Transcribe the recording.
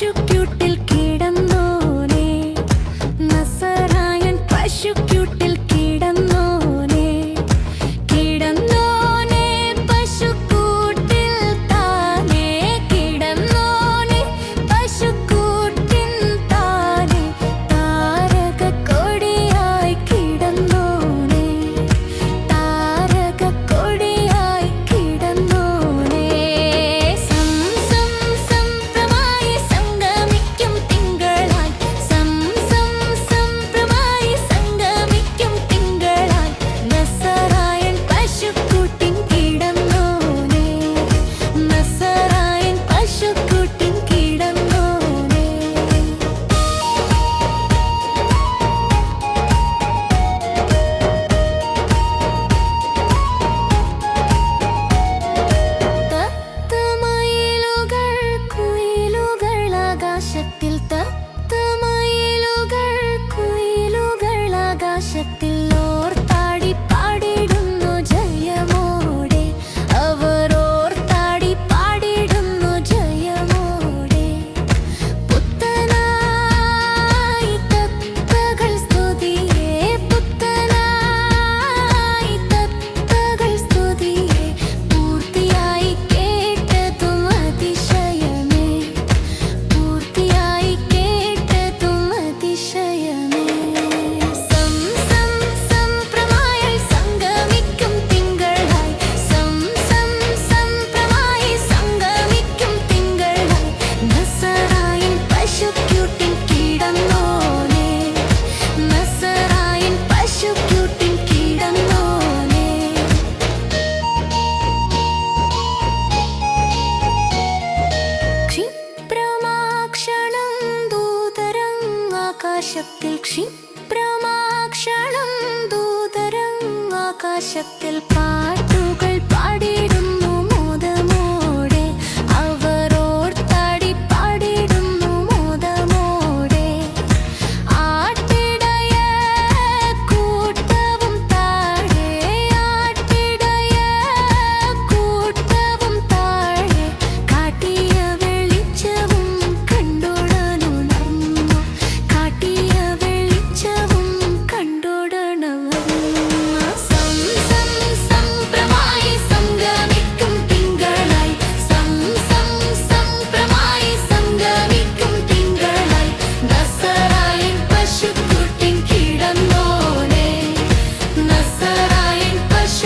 you cute ആകാശത്തിൽ ആകാശത്തിൽ ക്ഷിപ്രമാക്ഷണം ദൂതരം ആകാശത്തിൽ